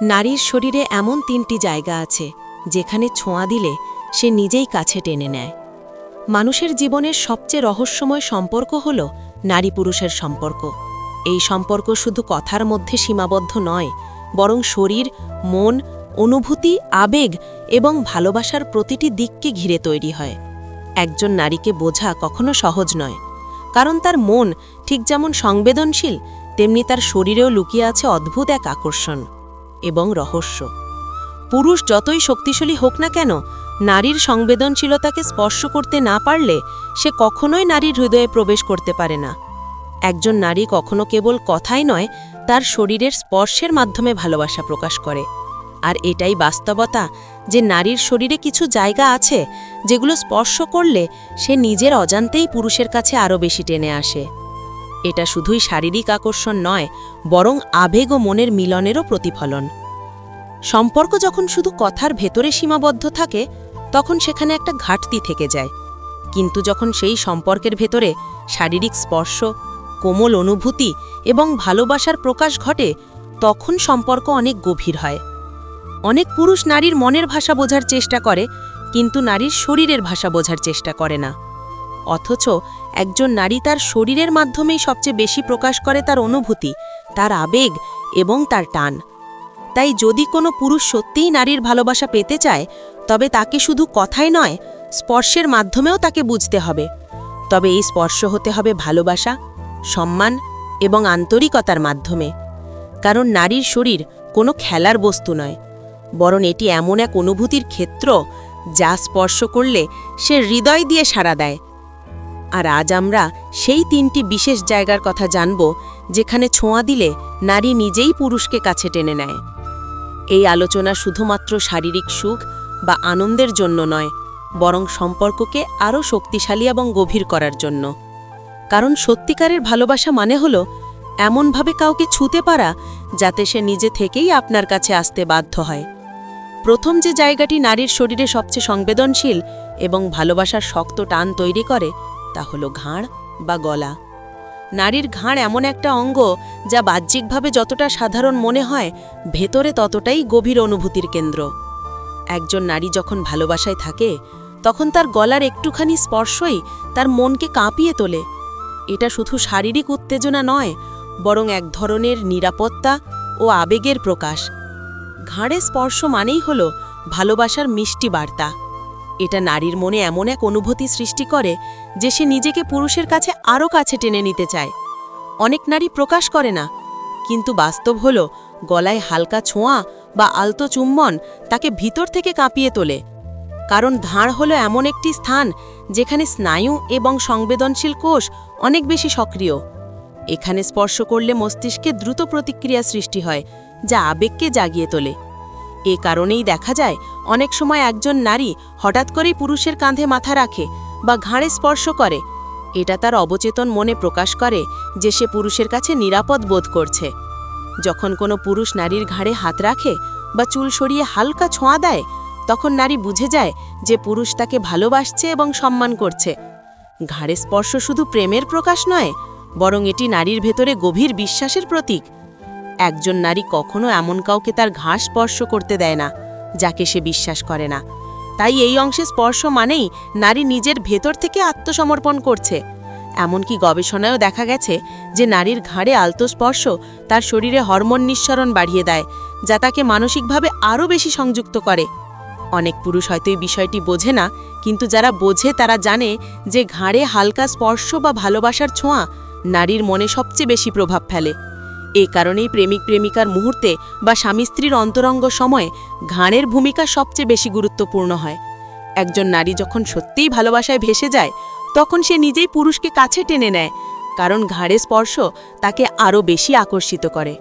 নারীর শরীরে এমন তিনটি জায়গা আছে, যেখানে ছোঁয়া দিলে সে নিজেই কাছে টেনে নেয়। মানুষের জীবনের সবচেয়ে রহস্যময় সম্পর্ক হল নারী পুরুষের সম্পর্ক। এই সম্পর্ক শুধু কথার মধ্যে সীমাবদ্ধ নয়, বরং শরীর, মন, অনুভূতি, আবেগ এবং ভালোবাসার প্রতিটি দিককে ঘিরে তৈরি হয়। একজন নারীকে বোঝা কখনো সহজ নয়, কারণ তার মন ঠিক যেমন সংবেদনশীল, তেমনি তার শরীরেও লুকিয়ে আছে অদ্ভুত এক আকর্ষণ। এবং রহস্য। পুরুষ যতই শক্তিশালী হোক না কেন, নারীর সংবেদনশীলতাকে স্পর্শ করতে না পারলে সে কখনোই নারীর হৃদয়ে প্রবেশ করতে পারে না। একজন নারী কখনো কেবল কথাই নয়, তার শরীরের স্পর্শের মাধ্যমে ভালোবাসা প্রকাশ করে। আর এটাই বাস্তবতা যে নারীর শরীরে কিছু জায়গা আছে, যেগুলো স্পর্শ করলে সে নিজের অজান্তেই পুরুষের কাছে আরও বেশি টেনে আসে। এটা শুধুই শারীরিক আকর্ষণ নয়, বরং আবেগ ও মনের মিলনেরও প্রতিফলন। সম্পর্ক যখন শুধু কথার ভেতরে সীমাবদ্ধ থাকে, তখন সেখানে একটা ঘাটতি থেকে যায়। কিন্তু যখন সেই সম্পর্কের ভেতরে শারীরিক স্পর্শ, কোমল অনুভূতি এবং ভালোবাসার প্রকাশ ঘটে, তখন সম্পর্ক অনেক গভীর হয়। অনেক পুরুষ নারীর মনের ভাষা বোঝার চেষ্টা করে, কিন্তু নারীর শরীরের ভাষা বোঝার চেষ্টা করে না। অথচ একজন নারী তার শরীরের মাধ্যমেই সবচেয়ে বেশি প্রকাশ করে তার অনুভূতি, তার আবেগ এবং তার টান। তাই যদি কোনো পুরুষ সত্যিই নারীর ভালোবাসা পেতে চায়, তবে তাকে শুধু কথাই নয়, স্পর্শের মাধ্যমেও তাকে বুঝতে হবে। তবে এই স্পর্শ হতে হবে ভালোবাসা, সম্মান এবং আন্তরিকতার মাধ্যমে। কারণ নারীর শরীর কোনো খেলার বস্তু নয়, বরং এটি এমন এক অনুভূতির ক্ষেত্র যা স্পর্শ করলে সে হৃদয় দিয়ে সাড়া দেয়। আর আজ আমরা সেই তিনটি বিশেষ জায়গার কথা জানব, যেখানে ছোঁয়া দিলে নারী নিজেই পুরুষকে কাছে টেনে নেয়। এই আলোচনা শুধুমাত্র শারীরিক সুখ বা আনন্দের জন্য নয়, বরং সম্পর্ককে আরও শক্তিশালী এবং গভীর করার জন্য। কারণ সত্যিকারের ভালোবাসা মানে হল এমনভাবে কাউকে ছুতে পারা, যাতে সে নিজে থেকেই আপনার কাছে আসতে বাধ্য হয়। প্রথম যে জায়গাটি নারীর শরীরে সবচেয়ে সংবেদনশীল এবং ভালোবাসার শক্ত টান তৈরি করে তা হলো ঘাড় বা গলা। নারীর ঘাড় এমন একটা অঙ্গ যা বাহ্যিকভাবে যতটা সাধারণ মনে হয়, ভেতরে ততটাই গভীর অনুভূতির কেন্দ্র। একজন নারী যখন ভালোবাসায় থাকে, তখন তার গলার একটুখানি স্পর্শই তার মনকে কাঁপিয়ে তোলে। এটা শুধু শারীরিক উত্তেজনা নয়, বরং এক ধরনের নিরাপত্তা ও আবেগের প্রকাশ। ঘাড়ে স্পর্শ মানেই হল ভালোবাসার মিষ্টি বার্তা। এটা নারীর মনে এমন এক অনুভূতি সৃষ্টি করে যে সে নিজেকে পুরুষের কাছে আরও কাছে টেনে নিতে চায়। অনেক নারী প্রকাশ করে না, কিন্তু বাস্তব হল গলায় হালকা ছোঁয়া বা আলতো চুম্বন তাকে ভিতর থেকে কাঁপিয়ে তোলে। কারণ ধাঁড় হলো এমন একটি স্থান যেখানে স্নায়ু এবং সংবেদনশীল কোষ অনেক বেশি সক্রিয়। এখানে স্পর্শ করলে মস্তিষ্কে দ্রুত প্রতিক্রিয়া সৃষ্টি হয়, যা আবেগকে জাগিয়ে তোলে। এ কারণেই দেখা যায়, অনেক সময় একজন নারী হঠাৎ করেই পুরুষের কাঁধে মাথা রাখে বা ঘাড়ে স্পর্শ করে। এটা তার অবচেতন মনে প্রকাশ করে যে সে পুরুষের কাছে নিরাপদ বোধ করছে। যখন কোনো পুরুষ নারীর ঘাড়ে হাত রাখে বা চুল সরিয়ে হালকা ছোঁয়া দেয়, তখন নারী বুঝে যায় যে পুরুষ তাকে ভালোবাসছে এবং সম্মান করছে। ঘাড়ে স্পর্শ শুধু প্রেমের প্রকাশ নয়, বরং এটি নারীর ভেতরে গভীর বিশ্বাসের প্রতীক। একজন নারী কখনো এমন কাউকে তার ঘাস স্পর্শ করতে দেয় না, যাকে সে বিশ্বাস করে না। তাই এই অংশে স্পর্শ মানেই নারী নিজের ভেতর থেকে আত্মসমর্পণ করছে। এমনকি গবেষণায়ও দেখা গেছে যে নারীর ঘাড়ে আলতো স্পর্শ তার শরীরে হরমোন নিঃসরণ বাড়িয়ে দেয়, যা তাকে মানসিকভাবে আরও বেশি সংযুক্ত করে। অনেক পুরুষ হয়তো এই বিষয়টি বোঝে না, কিন্তু যারা বোঝে তারা জানে যে ঘাড়ে হালকা স্পর্শ বা ভালোবাসার ছোঁয়া নারীর মনে সবচেয়ে বেশি প্রভাব ফেলে। এ কারণেই প্রেমিক প্রেমিকার মুহূর্তে বা স্বামী স্ত্রীর অন্তরঙ্গ সময়ে ঘাড়ের ভূমিকা সবচেয়ে বেশি গুরুত্বপূর্ণ হয়। একজন নারী যখন সত্যিই ভালোবাসায় ভেসে যায়, তখন সে নিজেই পুরুষকে কাছে টেনে নেয়, কারণ ঘাড়ে স্পর্শ তাকে আরও বেশি আকর্ষিত করে।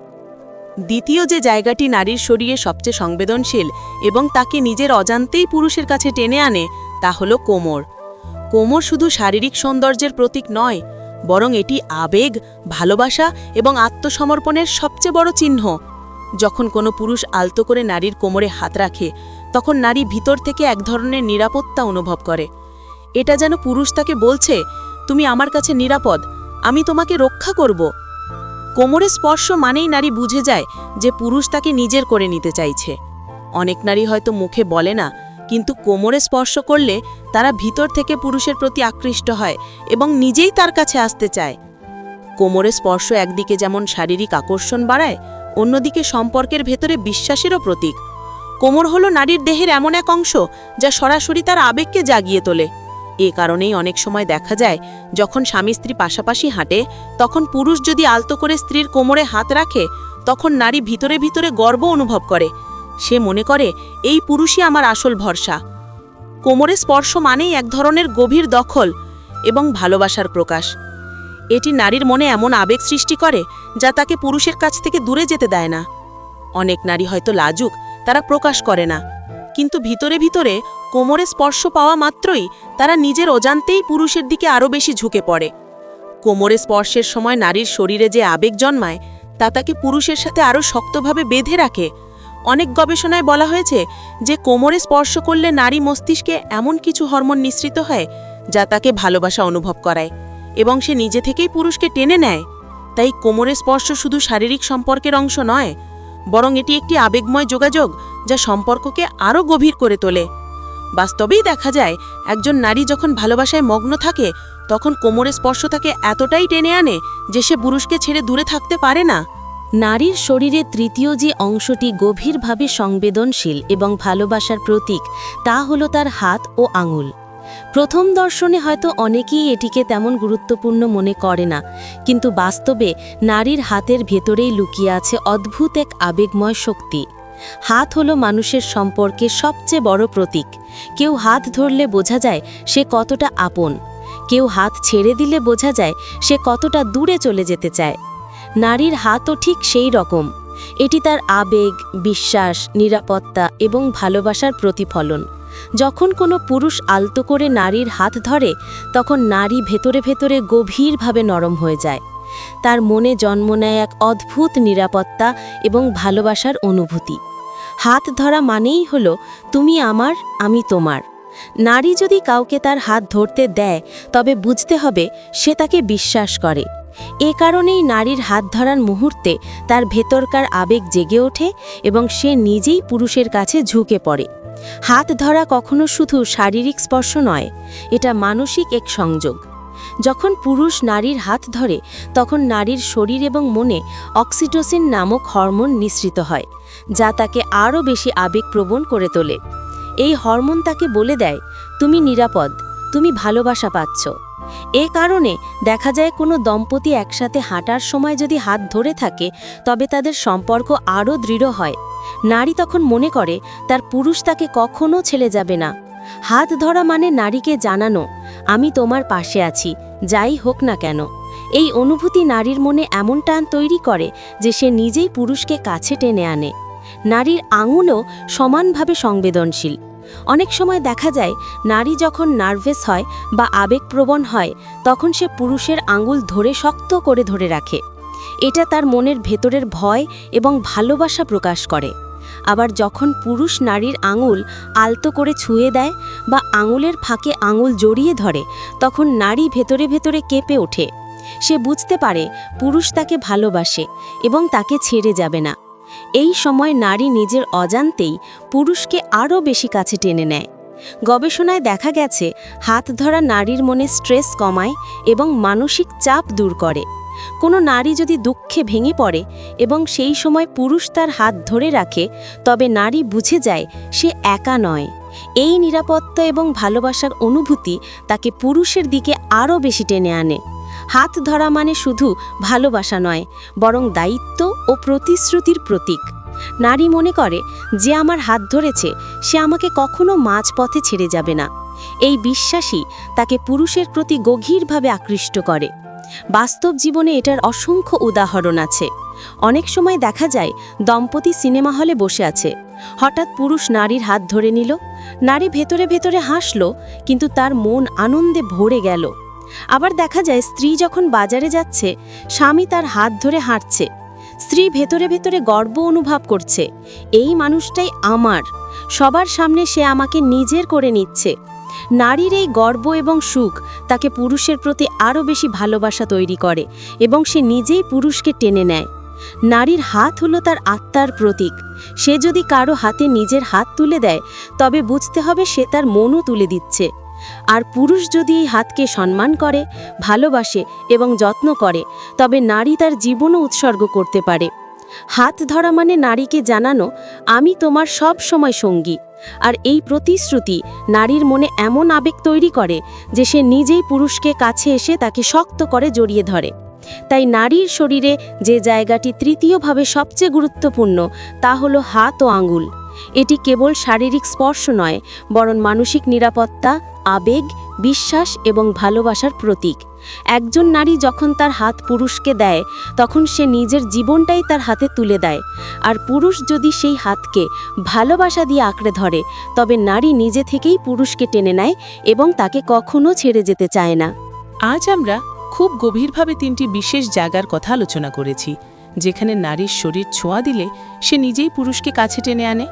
দ্বিতীয় যে জায়গাটি নারীর শরীরে সবচেয়ে সংবেদনশীল এবং তাকে নিজের অজান্তেই পুরুষের কাছে টেনে আনে, তা হল কোমর। কোমর শুধু শারীরিক সৌন্দর্যের প্রতীক নয় বরং এটি আবেগ, ভালোবাসা এবং আত্মসমর্পণের সবচেয়ে বড় চিহ্ন। যখন কোনো পুরুষ আলতো করে নারীর কোমরে হাত রাখে, তখন নারী ভিতর থেকে এক ধরনের নিরাপত্তা অনুভব করে। এটা যেন পুরুষ তাকে বলছে, তুমি আমার কাছে নিরাপদ, আমি তোমাকে রক্ষা করব। কোমরে স্পর্শ মানেই নারী বুঝে যায় যে পুরুষ তাকে নিজের করে নিতে চাইছে। অনেক নারী হয়তো মুখে বলে না কিন্তু কোমরে স্পর্শ করলে তারা ভিতর থেকে পুরুষের প্রতি আকৃষ্ট হয় এবং নিজেই তার কাছে আসতে চায়। কোমরে স্পর্শ একদিকে যেমন শারীরিক আকর্ষণ বাড়ায়, অন্যদিকে সম্পর্কের ভেতরে বিশ্বাসেরও প্রতীক। কোমর হলো নারীর দেহের এমন এক অংশ যা সরাসরি তার আবেগকে জাগিয়ে তোলে। এ কারণেই অনেক সময় দেখা যায়, যখন স্বামী স্ত্রী পাশাপাশি হাঁটে, তখন পুরুষ যদি আলতো করে স্ত্রীর কোমরে হাত রাখে, তখন নারী ভিতরে ভিতরে গর্ব অনুভব করে। সে মনে করে, এই পুরুষই আমার আসল ভরসা। কোমরে স্পর্শ মানেই এক ধরনের গভীর দখল এবং ভালোবাসার প্রকাশ। এটি নারীর মনে এমন আবেগ সৃষ্টি করে, যা তাকে পুরুষের কাছ থেকে দূরে যেতে দেয় না। অনেক নারী হয়তো লাজুক, তারা প্রকাশ করে না। কিন্তু ভিতরে ভিতরে কোমরে স্পর্শ পাওয়া মাত্রই তারা নিজের অজান্তেই পুরুষের দিকে আরও বেশি ঝুঁকে পড়ে। কোমরে স্পর্শের সময় নারীর শরীরে যে আবেগ জন্মায়, তা তাকে পুরুষের সাথে আরও শক্তভাবে বেঁধে রাখে। অনেক গবেষণায় বলা হয়েছে যে কোমরে স্পর্শ করলে নারী মস্তিষ্কে এমন কিছু হরমোন নিঃসৃত হয় যা তাকে ভালোবাসা অনুভব করায় এবং সে নিজে থেকেই পুরুষকে টেনে নেয়। তাই কোমরে স্পর্শ শুধু শারীরিক সম্পর্কের অংশ নয়, বরং এটি একটি আবেগময় যোগাযোগ যা সম্পর্ককে আরও গভীর করে তোলে। বাস্তবেই দেখা যায়, একজন নারী যখন ভালোবাসায় মগ্ন থাকে, তখন কোমরে স্পর্শ তাকে এতটাই টেনে আনে যে সে পুরুষকে ছেড়ে দূরে থাকতে পারে না। নারীর শরীরে তৃতীয় যে অংশটি গভীরভাবে সংবেদনশীল এবং ভালোবাসার প্রতীক, তা হলো তার হাত ও আঙুল। প্রথম দর্শনে হয়তো অনেকেই এটিকে তেমন গুরুত্বপূর্ণ মনে করে না, কিন্তু বাস্তবে নারীর হাতের ভেতরেই লুকিয়ে আছে অদ্ভুত এক আবেগময় শক্তি। হাত হলো মানুষের সম্পর্কে সবচেয়ে বড় প্রতীক। কেউ হাত ধরলে বোঝা যায় সে কতটা আপন। কেউ হাত ছেড়ে দিলে বোঝা যায় সে কতটা দূরে চলে যেতে চায়। নারীর হাতও ঠিক সেই রকম। এটি তার আবেগ, বিশ্বাস, নিরাপত্তা এবং ভালোবাসার প্রতিফলন। যখন কোনো পুরুষ আলতো করে নারীর হাত ধরে, তখন নারী ভেতরে ভেতরে গভীরভাবে নরম হয়ে যায়। তার মনে জন্ম নেয় এক অদ্ভুত নিরাপত্তা এবং ভালোবাসার অনুভূতি। হাত ধরা মানেই হল, তুমি আমার, আমি তোমার। নারী যদি কাউকে তার হাত ধরতে দেয়, তবে বুঝতে হবে সে তাকে বিশ্বাস করে। এ কারণেই নারীর হাত ধরার মুহূর্তে তার ভেতরকার আবেগ জেগে ওঠে এবং সে নিজেই পুরুষের কাছে ঝুঁকে পড়ে। হাত ধরা কখনো শুধু শারীরিক স্পর্শ নয়, এটা মানসিক এক সংযোগ। যখন পুরুষ নারীর হাত ধরে, তখন নারীর শরীর এবং মনে অক্সিটোসিন নামক হরমোন নিঃসৃত হয়, যা তাকে আরও বেশি আবেগপ্রবণ করে তোলে। এই হরমোন তাকে বলে দেয়, তুমি নিরাপদ, তুমি ভালোবাসা পাচ্ছ। এ কারণে দেখা যায় কোনো দম্পতি একসাথে হাঁটার সময় যদি হাত ধরে থাকে, তবে তাদের সম্পর্ক আরও দৃঢ় হয়। নারী তখন মনে করে, তার পুরুষ তাকে কখনো ছেলে যাবে না। হাত ধরা মানে নারীকে জানানো, আমি তোমার পাশে আছি, যাই হোক না কেন। এই অনুভূতি নারীর মনে এমন টান তৈরি করে যে সে নিজেই পুরুষকে কাছে টেনে আনে। নারীর আঙুলও সমানভাবে সংবেদনশীল। অনেক সময় দেখা যায়, নারী যখন নার্ভাস হয় বা আবেগপ্রবণ হয়, তখন সে পুরুষের আঙুল ধরে শক্ত করে ধরে রাখে। এটা তার মনের ভেতরের ভয় এবং ভালোবাসা প্রকাশ করে। আবার যখন পুরুষ নারীর আঙুল আলতো করে ছুঁয়ে দেয় বা আঙুলের ফাঁকে আঙুল জড়িয়ে ধরে, তখন নারী ভেতরে ভেতরে কেঁপে ওঠে। সে বুঝতে পারে পুরুষ তাকে ভালোবাসে এবং তাকে ছেড়ে যাবে না। এই সময় নারী নিজের অজান্তেই পুরুষকে আরও বেশি কাছে টেনে নেয়। গবেষণায় দেখা গেছে, হাত ধরা নারীর মনে স্ট্রেস কমায় এবং মানসিক চাপ দূর করে। কোনো নারী যদি দুঃখে ভেঙে পড়ে এবং সেই সময় পুরুষ তার হাত ধরে রাখে, তবে নারী বুঝে যায় সে একা নয়। এই নিরাপত্তা এবং ভালোবাসার অনুভূতি তাকে পুরুষের দিকে আরও বেশি টেনে আনে। হাত ধরা মানে শুধু ভালোবাসা নয়, বরং দায়িত্ব ও প্রতিশ্রুতির প্রতীক। নারী মনে করে, যে আমার হাত ধরেছে, সে আমাকে কখনো মাঝপথে ছেড়ে যাবে না। এই বিশ্বাসই তাকে পুরুষের প্রতি গভীরভাবে আকৃষ্ট করে। বাস্তব জীবনে এটার অসংখ্য উদাহরণ আছে। অনেক সময় দেখা যায়, দম্পতি সিনেমা হলে বসে আছে। হঠাৎ পুরুষ নারীর হাত ধরে নিল, নারী ভেতরে ভেতরে হাসল, কিন্তু তার মন আনন্দে ভরে গেল। আবার দেখা যায় স্ত্রী যখন বাজারে যাচ্ছে, স্বামী তার হাত ধরে হাঁটছে। স্ত্রী ভেতরে ভেতরে গর্ব অনুভব করছে, এই মানুষটাই আমার। সবার সামনে সে আমাকে নিজের করে নিচ্ছে। নারীর এই গর্ব এবং সুখ তাকে পুরুষের প্রতি আরও বেশি ভালোবাসা তৈরি করে এবং সে নিজেই পুরুষকে টেনে নেয়। নারীর হাত হলো তার আত্মার প্রতীক। সে যদি কারও হাতে নিজের হাত তুলে দেয়, তবে বুঝতে হবে সে তার মনও তুলে দিচ্ছে। আর পুরুষ যদি এই হাতকে সম্মান করে, ভালোবাসে এবং যত্ন করে, তবে নারী তার জীবনও উৎসর্গ করতে পারে। হাত ধরা মানে নারীকে জানানো, আমি তোমার সব সময় সঙ্গী। আর এই প্রতিশ্রুতি নারীর মনে এমন আবেগ তৈরি করে যে সে নিজেই পুরুষকে কাছে এসে তাকে শক্ত করে জড়িয়ে ধরে। তাই নারীর শরীরে যে জায়গাটি তৃতীয়ভাবে সবচেয়ে গুরুত্বপূর্ণ, তা হলো হাত ও আঙুল। এটি কেবল শারীরিক স্পর্শ নয়, বরং মানসিক নিরাপত্তা, আবেগ, বিশ্বাস এবং ভালোবাসার প্রতীক। একজন নারী যখন তার হাত পুরুষকে দেয়, তখন সে নিজের জীবনটাই তার হাতে তুলে দেয়। আর পুরুষ যদি সেই হাতকে ভালোবাসা দিয়ে আঁকড়ে ধরে, তবে নারী নিজে থেকেই পুরুষকে টেনে নেয় এবং তাকে কখনো ছেড়ে যেতে চায় না। আজ আমরা খুব গভীরভাবে তিনটি বিশেষ জায়গার কথা আলোচনা করেছি, যেখানে নারীর শরীর ছোঁয়া দিলে সে নিজেই পুরুষকে কাছে টেনে আনে।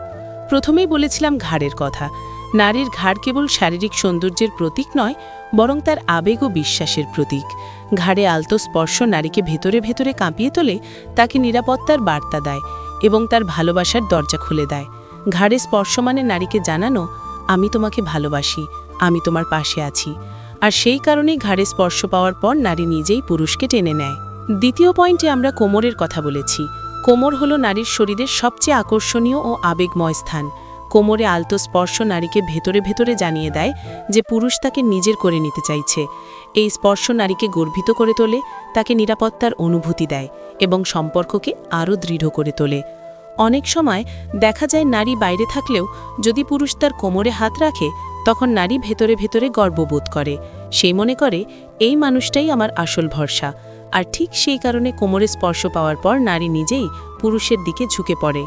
প্রথমেই বলেছিলাম ঘাড়ের কথা। নারীর ঘাড় কেবল শারীরিক সৌন্দর্যের প্রতীক নয়, বরং তার আবেগ ও বিশ্বাসের প্রতীক। ঘাড়ে আলতো স্পর্শ নারীকে ভেতরে ভেতরে কাঁপিয়ে তোলে, তাকে নিরাপত্তার বার্তা দেয় এবং তার ভালোবাসার দরজা খুলে দেয়। ঘাড়ে স্পর্শ মানে নারীকে জানানো, আমি তোমাকে ভালোবাসি, আমি তোমার পাশে আছি। আর সেই কারণেই ঘাড়ে স্পর্শ পাওয়ার পর নারী নিজেই পুরুষকে টেনে নেয়। দ্বিতীয় পয়েন্টে আমরা কোমরের কথা বলেছি। কোমর হলো নারীর শরীরের সবচেয়ে আকর্ষণীয় ও আবেগময় স্থান। কোমরে আলতো স্পর্শ নারীকে ভেতরে ভেতরে জানিয়ে দেয় যে পুরুষ তাকে নিজের করে নিতে চাইছে। এই স্পর্শ নারীকে গর্বিত করে তোলে, তাকে নিরাপত্তার অনুভূতি দেয় এবং সম্পর্ককে আরও দৃঢ় করে তোলে। অনেক সময় দেখা যায় নারী বাইরে থাকলেও যদি পুরুষ তার কোমরে হাত রাখে, তখন নারী ভেতরে ভেতরে গর্ববোধ করে। সেই মনে করে, এই মানুষটাই আমার আসল ভরসা। আর ঠিক সেই কারণে কোমরে স্পর্শ পাওয়ার পর নারী নিজেই পুরুষের দিকে ঝুঁকে পড়ে।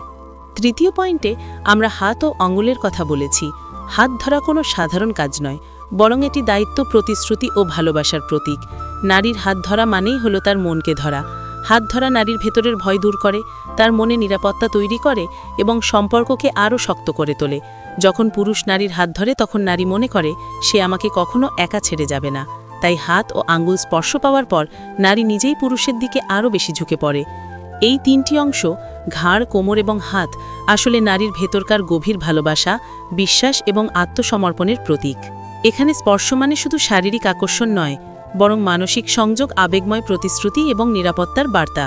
তৃতীয় পয়েন্টে আমরা হাত ও আঙুলের কথা বলেছি। হাত ধরা কোনো সাধারণ কাজ নয়, বরং এটি দায়িত্ব, প্রতিশ্রুতি ও ভালোবাসার প্রতীক। নারীর হাত ধরা মানেই হলো তার মনকে ধরা। হাত ধরা নারীর ভেতরের ভয় দূর করে, তার মনে নিরাপত্তা তৈরি করে এবং সম্পর্ককে আরও শক্ত করে তোলে। যখন পুরুষ নারীর হাত ধরে, তখন নারী মনে করে, সে আমাকে কখনো একা ছেড়ে যাবে না। তাই হাত ও আঙ্গুল স্পর্শ পাওয়ার পর নারী নিজেই পুরুষের দিকে আরও বেশি ঝুঁকে পড়ে। এই তিনটি অংশ, ঘাড়, কোমর এবং হাত, আসলে নারীর ভেতরকার গভীর ভালোবাসা, বিশ্বাস এবং আত্মসমর্পণের প্রতীক। এখানে স্পর্শ মানে শুধু শারীরিক আকর্ষণ নয়, বরং মানসিক সংযোগ, আবেগময় প্রতিশ্রুতি এবং নিরাপত্তার বার্তা।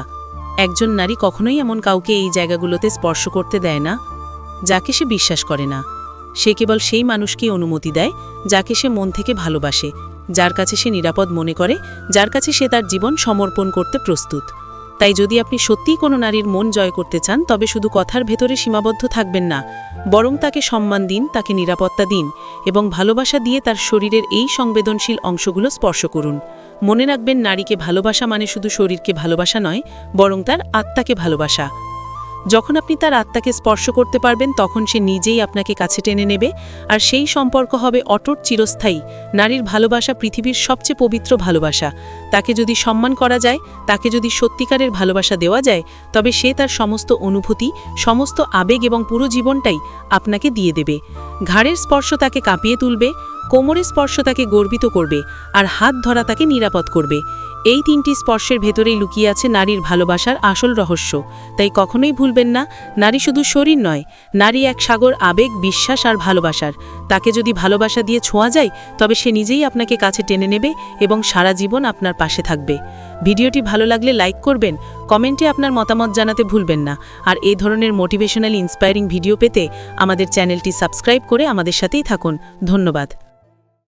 একজন নারী কখনোই এমন কাউকে এই জায়গাগুলোতে স্পর্শ করতে দেয় না, যাকে সে বিশ্বাস করে না। সে কেবল সেই মানুষকেই অনুমতি দেয়, যাকে সে মন থেকে ভালোবাসে। যার কাছে সে নিরাপদ মনে করে, যার কাছে সে তার জীবন সমর্পণ করতে প্রস্তুত। তাই যদি আপনি সত্যিই কোনো নারীর মন জয় করতে চান, তবে শুধু কথার ভেতরে সীমাবদ্ধ থাকবেন না, বরং তাকে সম্মান দিন, তাকে নিরাপত্তা দিন, এবং ভালোবাসা দিয়ে তার শরীরের এই সংবেদনশীল অংশগুলো স্পর্শ করুন। মনে রাখবেন, নারীকে ভালোবাসা মানে শুধু শরীরকে ভালোবাসা নয়, বরং তার আত্মাকে ভালোবাসা। যখন আপনি তার আত্মাকে স্পর্শ করতে পারবেন, তখন সে নিজেই আপনাকে কাছে টেনে নেবে। আর সেই সম্পর্ক হবে অটট চিরস্থায়ী, নারীর ভালোবাসা পৃথিবীর সবচেয়ে পবিত্র ভালোবাসা। তাকে যদি সম্মান করা যায়, তাকে যদি সত্যিকারের ভালোবাসা দেওয়া যায়, তবে সে তার সমস্ত অনুভূতি, সমস্ত আবেগ এবং পুরো জীবনটাই আপনাকে দিয়ে দেবে। ঘাড়ের স্পর্শ তাকে কাঁপিয়ে তুলবে, কোমরের স্পর্শ তাকে গর্বিত করবে, আর হাত ধরা তাকে নিরাপদ করবে। এই তিনটি স্পর্শের ভেতরেই লুকিয়ে আছে নারীর ভালোবাসার আসল রহস্য। তাই কখনোই ভুলবেন না, নারী শুধু শরীর নয়, নারী এক সাগর আবেগ, বিশ্বাস আর ভালোবাসার। তাকে যদি ভালোবাসা দিয়ে ছোঁয়া যায়, তবে সে নিজেই আপনাকে কাছে টেনে নেবে এবং সারা জীবন আপনার পাশে থাকবে। ভিডিওটি ভালো লাগলে লাইক করবেন, কমেন্টে আপনার মতামত জানাতে ভুলবেন না। আর এই ধরনের মোটিভেশনাল, ইন্সপায়ারিং ভিডিও পেতে আমাদের চ্যানেলটি সাবস্ক্রাইব করে আমাদের সাথেই থাকুন। ধন্যবাদ।